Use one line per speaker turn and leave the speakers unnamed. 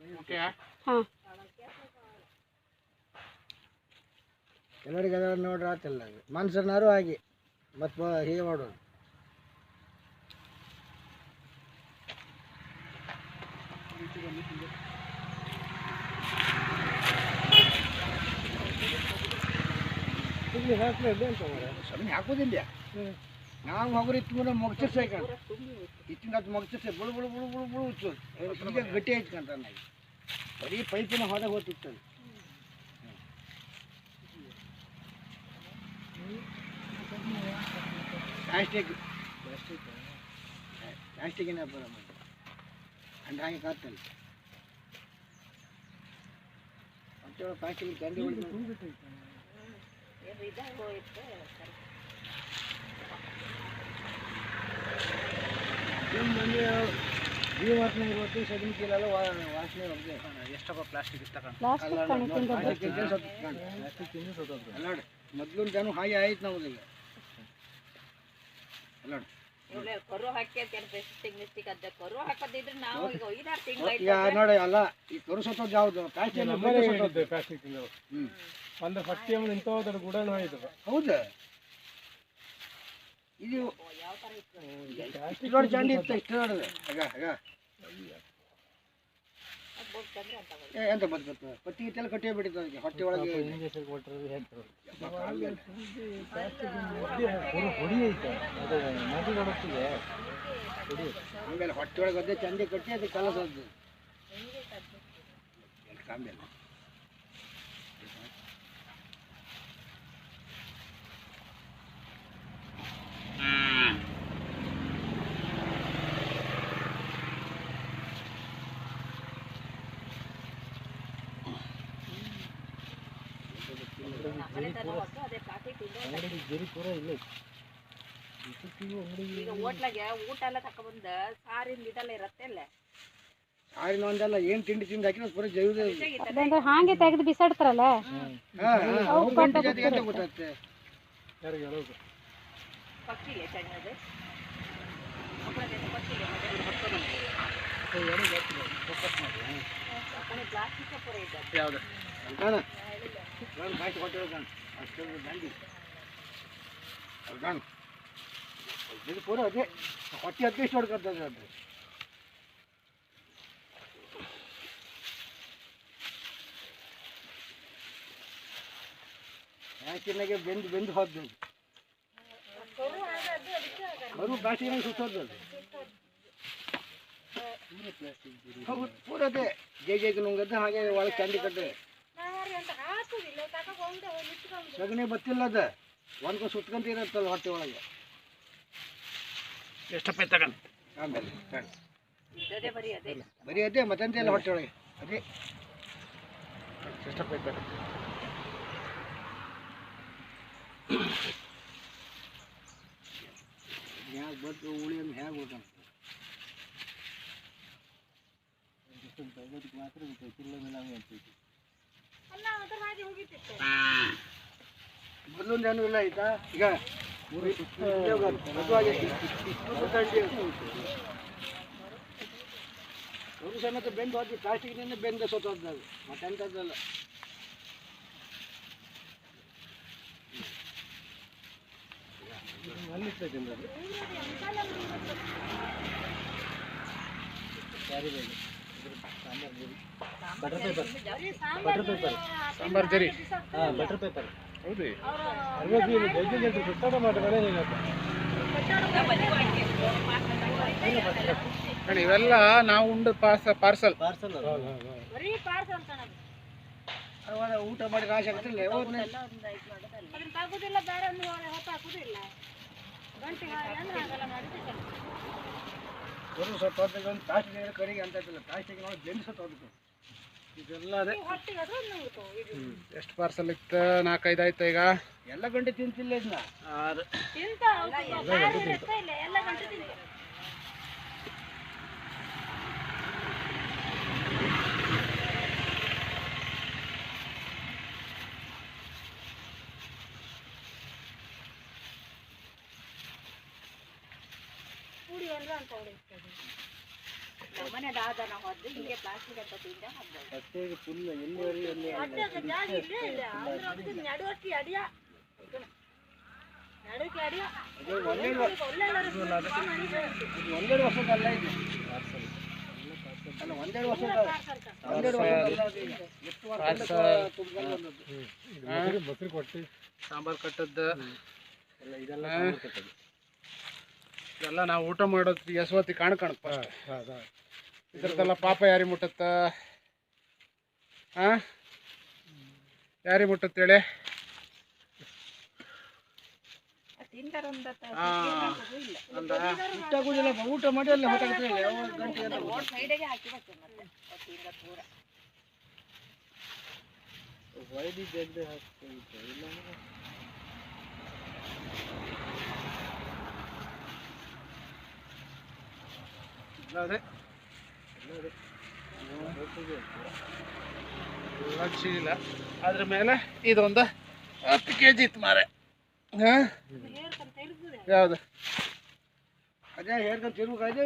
Okay
ಹಾಂ.
ಕೆಲವರಿಗೆ ಅದನ್ನು ನೋಡ್ರೆ ಆತಿಲ್ಲ ಮನುಷ್ಯನಾರು ಹಾಗೆ. ಮತ್ತೆ ಹೀಗೆ ಮಾಡೋದು. ಇಲ್ಲಿ.
ಸ್ವಾಮಿ ಹಾಕೋದಿಲ್ಲ ನಾವು ಹೋಗ್ರಿ ಇತ್ತು ಮೊಗಚರ್ಸ ಇತ್ತಿನ ಅದು ಮೊಗಚರ್ಸ ಬುಳು ಬುಳು ಬುಳು ಬುಳು ಬುಳು ಉಚ್ಚು ಈಗ ಗಟ್ಟಿ ಆಯ್ತು ನಾವು ಬರೀ ಪೈಪಿನ ಹೋದಾಗ ಹೋಗ್ತಿತ್ತು ಅದು. ಪ್ಲಾಸ್ಟಿಕ್ ಪ್ಲಾಸ್ಟಿಕ್ಕಿನ ವ್ಯಾಪಾರ ಮಾಡಿ ಹಂಗೆ ಹಾಗೆ ಕಾತ್ತಲ್ಲ ಮತ್ತೆ ಪ್ಲಾಸ್ಟಿಕ್ ಚಂಡಿ ಹೊಡಿದು ನಿಮ್ಮ ಮನೆ ಜೀವನ ಇವತ್ತು ಸಗಣಿ ಚೀಲ ಎಲ್ಲ ವಾ- ವಾಸನೆ ಎಷ್ಟಪ್ಪ ಪ್ಲಾಸ್ಟಿಕ್
ಕಣಕ್ಕಿಂತ
ನೋಡಿ ಮೊದ್ಲು ಜನ ಹಾಗೆ ಆಯ್ತು ನಮ್ದು ಈಗ. ನೋಡಿ. ನೋಡಿ. ಅಲ್ಲ ಈ ಕರು ಸತ್ತೋದು ಯಾವ್ದು? Plastic hmm.
ಒಂದು ಪಟ್ಟಿ ಆಮೇಲೆ ಇಂಥ ಹೋದ್ರೆ ಗುಡಾನು ಆಯ್ತು
ಹೌದಾ? ಇದು
ಯಾವ ತರ ಇತ್ತು
ಚಂಡಿ ಇತ್ತು ಇಷ್ಟು ಆಗ ಆಗ ಏ, ಎಂತ ಬದುಕತ್ತು ಪಟ್ಟಿ ಗಿಟ್ಟೆಲ್ಲ ಕಟ್ಟೇ ಬಿಟ್ಟಿತ್ತು ಅದಕ್ಕೆ. ಹೊಟ್ಟೆ ಒಳಗೆ.
ಹೊಡಿ ಐತೆ ನದಿ
ಆಮೇಲೆ ಹೊಟ್ಟೆ ಒಳಗೆ ಅದೇ ಚಂಡಿ ಕಟ್ಟಿ ಅದಕ್ಕೆ ಕಲಸದ್ದು ಆಮೇಲೆ
ಮನೆ ತನಕ ಹೊತ್ತು ಅದೇ ಪ್ಲಾಸ್ಟಿಕ್ ತಿಂದ್ರೆ
ಅಂಗಡಿ ಗಿರಿ ಪೂರ ಇಲ್ಲ.
ಈಗ ಹೋಟ್ಲಾಗೆ ಊಟ ಎಲ್ಲ ತಕೊಂಡ್ಬಂದ ಸಾರಿನ ಇದೆಲ್ಲ ಇರತ್ತೆ ಅಲ್ಲ?
ಆರಿನ ಒಂದಲ್ಲ ಏನು ತಿಂಡಿ ತಿಂದು ಹಾಕಿದ್ರೆ ಪೂರ
ಅಂದ್ರೆ ಹಾಗೆ ತೆಗೆದು ಬಿಸಾಡ್ತಾರಲ್ಲ?
ಪಕ್ಕಿಲೆ ಸಣ್ಣದು ಪಕ್ಕಿಲೆ ಪ್ಲಾಸ್ಟಿಕ್ ಪೂರ ಇದೆ
ಯಾವ್ದು? ಕಾಣ ಕಾಣ ಬಾಯ್ತು ಹೊಟ್ಟೆ ಒಳಗೆ ಕಾಣ ಅಷ್ಟೊಂದು ದಂಡಿ ಅದು ಕಾಣ ಇದು ಪೂರ ಅದೇ ಹೊಟ್ಟೆ ಹತ್ತಿ ಎಷ್ಟು ಹೊಡ್ಕೊತದೆ ಅದು ಯಾಕಿನ್ನಾಗೆ ಬೆಂದು ಬೆಂದು ಹೋದ್ದು ಅದು. ಕರು ಪ್ಲಾಸ್ಟಿಕ್ನಾಗ ಸುತ್ತೋದು ಅದು ಹೌದು ಪೂರ ಅದೇ ಜೈ ಜೈಗೆ ನುಂಗದ್ದು ಹಾಗೆ ಒಳಗೆ ಚಂಡಿ ಕಟ್ಟೆ ಸಗಣಿ ಬತ್ತಿಲ್ಲ ಅದ ಒಂದ್ಕೊ ಸುತ್ಕೊಂತ ಇರತ್ತಲ್ಲ ಹೊಟ್ಟೆ ಒಳಗೆ. ಎಷ್ಟಪ್ಪ ತಗೊಂಡು ಆಮೇಲೆ ತಗೊಂಡು.
ಅದೇ ಬರೀ ಅದೇ.
ಬರೀ ಅದೇ ಮತ್ತಂತ ಇಲ್ಲ ಹೊಟ್ಟೆ ಒಳಗೆ. ಅದೇ. ಎಷ್ಟಪ್ಪ ತಗೊಂಡು ಹ್ಯಾಗ ಬದ್ದು ಉಳಿ ಅಂದ್ರೆ ಹೇಗೆ ಉಳ್ಕೊಂಡು
ಮಾತ್ರ ಕಿಲ್ಲ ಮೇಲೆ ಹಂಗೆ ಅಂತೈತಿ
ಮೊದಲೊಂದು ಏನೂ ಇಲ್ಲ ಆಯ್ತಾ? ಈಗ ಉದ್ಯೋಗ ಮದುವಾಗೈತಿ. ಒಂದು ದಂಡಿ ಅಂತ ಉಂಟು. ಒಂದು ಸಮೇತ ಬೆಂದು ಹೋಗಿ ಪ್ಲಾಸ್ಟಿಕ್ನಿಂದ ಬೆಂದ ಸೋತದ್ದು ಅದು ಮತ್ತೆಂಥದ್ದಲ್ಲ
ಅಲ್ಲಿರ್ತೈತೆ ಅದು carry bag sambar butter paper butter paper
sambar ಜರಿ.
ಹಾಂ ಬಟರ್ ಪೇಪರ್
ಹೌದು
ಅರ್ವತ್ತು ಜಲ್ದಿ ಜನರು ಸುತ್ತಾಟ ಮಾಡ್ತಾರೆ ಹೇಗಪ್ಪ
ಇವೆಲ್ಲ ನಾವು ಉಂಡ ಪಾರ್ಸ ಪಾರ್ಸಲ್.
ಪಾರ್ಸಲ್
ಊಟ ಮಾಡಿ ರಾಶಿ ಆಗ್ತಿಲ್ಲ ಹೋದ್ನೆ
ಎಲ್ಲ ಒಂದು ಇದು ಮಾಡೋದಲ್ಲ. ಅದನ್ನ ತಗುದಿಲ್ಲ ಬೇರೆ ಒಂದು ಹೊತ್ತು ಹಾಕುದಿಲ್ಲ. ಗಂಟೆ ಅಂದ್ರೆ ಹಾಗೆಲ್ಲ ಮಾಡಿದ್ರೆ
ಒಂದು ಸ್ವಲ್ಪ ಹೊತ್ತಿಗೆ ಒಂದು ತಾಸಿಗೆ ಕರಿಗೆ ಅಂತ ಇದ್ದಿಲ್ಲ ತಾಸಿಗೆ ಹೋಗ್ಬೇಕು. ಇದೆಲ್ಲ ಅದೇ. ಎಷ್ಟು ಪಾರ್ಸಲ್ ಇತ್ತು? ನಾಲ್ಕೈದು ಆಯ್ತು ಈಗ? ಎಲ್ಲ ಗಂಟೆ ತಿಂತಿಲ್ಲ ಇದನ್ನ
ಪುಡಿ ಅಂತ ಹೊಡಿಸ್ತದೆ ಮನೆದ ಆದನ ಹೋದ್ರೆ ಹಿಂಗೆ ಪ್ಲಾಸ್ಟಿಕ್ ಅಂತ ತಿಂದ ಹಾಕ್ಬೋದು
ರಸ್ತೆಗೆ ಫುಲ್ ಎಲ್ಲಿವರೆಗೆ ಎಲ್ಲಿ
ಅಡ್ಡಕ್ಕೆ ಜಾಗ ಇಲ್ಲೇ ಇಲ್ಲ. ಅಂದ್ರೆ ಅದಕ್ಕೆ ನಡುವಕ್ಕೆ ಅಡಿಯ. ನಡುಕ್ಕೆ ಅಡಿಯ.
ಒಂದೆರಡು ವರ್ಷ
ಒಳ್ಳೆ
ಇದು ಒಂದೆರಡು ಅಲ್ಲ ಇದು ಅಲ್ಲ ಒಂದೆರಡು ವರ್ಷದ ಒಂದೆರಡು ವರ್ಷದ ಅಲ್ಲ ಅದು ಈಗ. ಎಷ್ಟು ವರ್ಷದಿಂದ ತುಂಬ್ಕೊಂಡು ಬಂದದ್ದು.
ಮೊಸರು ಕೊಟ್ಟು.
ಸಾಂಬಾರ್ ಕಟ್ಟದ್ದು.
ಎಲ್ಲ ಇದೆಲ್ಲ.
ಎಲ್ಲ ನಾವು ಊಟ ಮಾಡೋದು ಯಶವತಿ ಕಾಣ್ ಕಾಣಕ್ ಫಸ್ಟ್. ಇದ್ರದ್ದೆಲ್ಲ ಪಾಪ ಯಾರಿ ಮುಟ್ಟತ್ತ? ಹಾ ಯಾರಿ ಮುಟ್ಟತ್ತೇಳಿ
ಊಟ ಮಾಡಿ ಅಲ್ಲಿ
ಅದೇ ಚೀಲ ಅದ್ರ ಮೇಲೆ ಇದೊಂದು ಹತ್ತು ಕೆ ಜಿ ಇತ್ತು ಮಾರೆ. ಹಾ? ಯಾವ್ದು?
ಅದೇ ಹೇಳ್ಕೊಂಡು ತಿರ್ಬೇಕು ಅದೇ